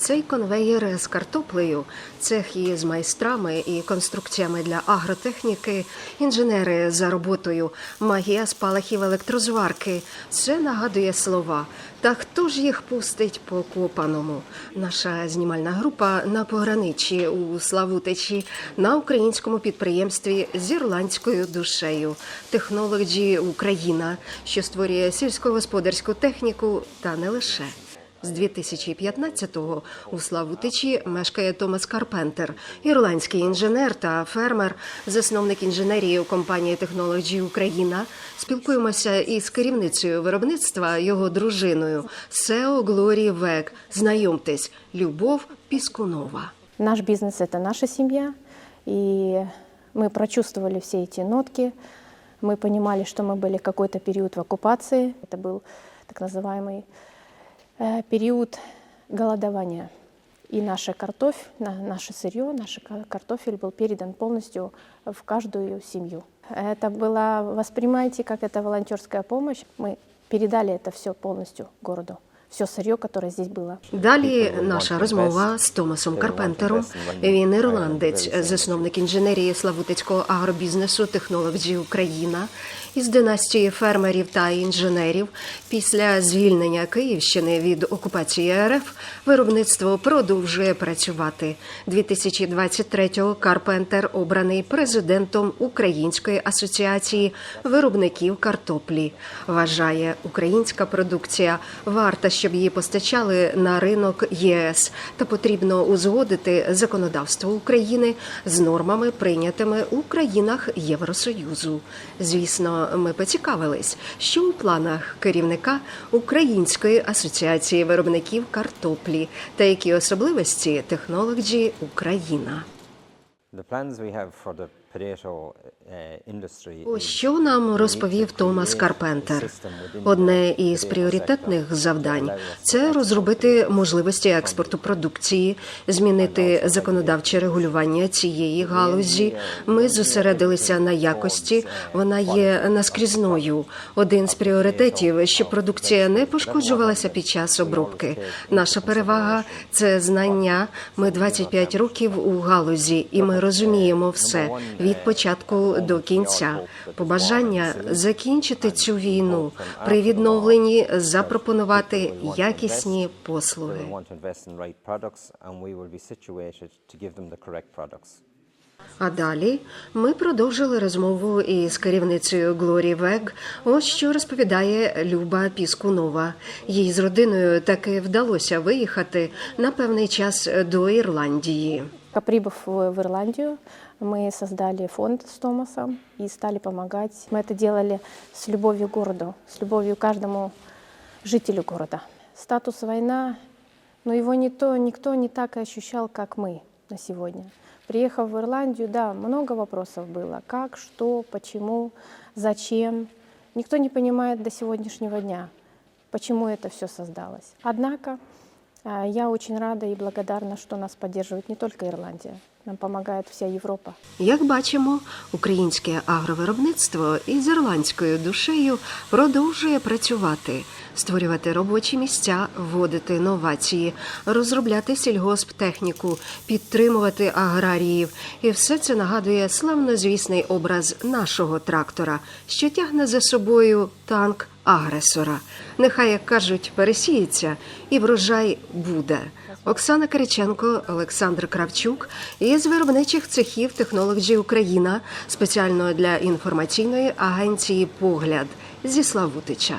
Цей конвеєр з картоплею, цех із майстрами і конструкціями для агротехніки, інженери за роботою, магія спалахів електрозварки. Все нагадує слова. Та хто ж їх пустить по копаному? Наша знімальна група на пограничі у Славутичі на українському підприємстві з ірландською душею Технологі Україна, що створює сільськогосподарську техніку та не лише. З 2015-го у Славутичі мешкає Томас Карпентер, ірландський інженер та фермер, засновник інженерії у компанії Technology Україна. Спілкуємося із керівницею виробництва його дружиною Сео Глорі Век. Знайомтесь, Любов Піскунова. Наш бизнес – это наша семья, и мы прочувствовали все эти нотки. Мы понимали, что мы были какой-то период в оккупации. Это был так называемый э, период голодования. И наша картофель, на- наше сырье, наш ка- картофель был передан полностью в каждую семью. Это было, воспринимайте, как это волонтерская помощь. Мы передали это все полностью городу, все сырье, которое здесь было. Далі наша розмова з Томасом Карпентером. Він ірландець, засновник інженерії Славутицького агробізнесу Технологі Україна із династії фермерів та інженерів. Після звільнення Київщини від окупації РФ виробництво продовжує працювати. 2023-го Карпентер обраний президентом Української асоціації виробників картоплі. Вважає, українська продукція варта, щоб її постачали на ринок ЄС, та потрібно узгодити законодавство України з нормами, прийнятими у країнах Євросоюзу. Звісно, ми поцікавились, що у планах керівника Української асоціації виробників картоплі та які особливості технології Україна. Is що нам розповів Томас Карпентер. Одне із пріоритетних завдань це розробити можливості експорту продукції, змінити законодавче регулювання цієї галузі. Ми зосередилися на якості. Вона є наскрізною. Один з пріоритетів, щоб продукція не пошкоджувалася під час обробки. Наша перевага це знання. Ми 25 років у галузі, і ми розуміємо все від початку до кінця. Побажання закінчити цю війну при відновленні запропонувати якісні послуги. А далі ми продовжили розмову із керівницею Глорі Вег. Ось що розповідає Люба Піскунова. Їй з родиною таки вдалося виїхати на певний час до Ірландії. Прибыв в Ирландию, мы создали фонд с Томасом и стали помогать. Мы это делали с любовью к городу, с любовью к каждому жителю города. Статус война, но его никто, никто не так ощущал, как мы на сегодня. Приехав в Ирландию, да, много вопросов было. Как, что, почему, зачем. Никто не понимает до сегодняшнего дня, почему это все создалось. Однако Я очень рада и благодарна, что нас поддерживает не только Ирландия, нам помогает вся Европа. Як бачимо, українське агровиробництво із ірландською душею продовжує працювати, створювати робочі місця, вводити новації, розробляти сільгосптехніку, підтримувати аграріїв. І все це нагадує славнозвісний образ нашого трактора, що тягне за собою танк агресора. Нехай, як кажуть, пересіється, і врожай буде. Оксана Кириченко, Олександр Кравчук із виробничих цехів Технології Україна спеціально для інформаційної агенції Погляд зі Славутича.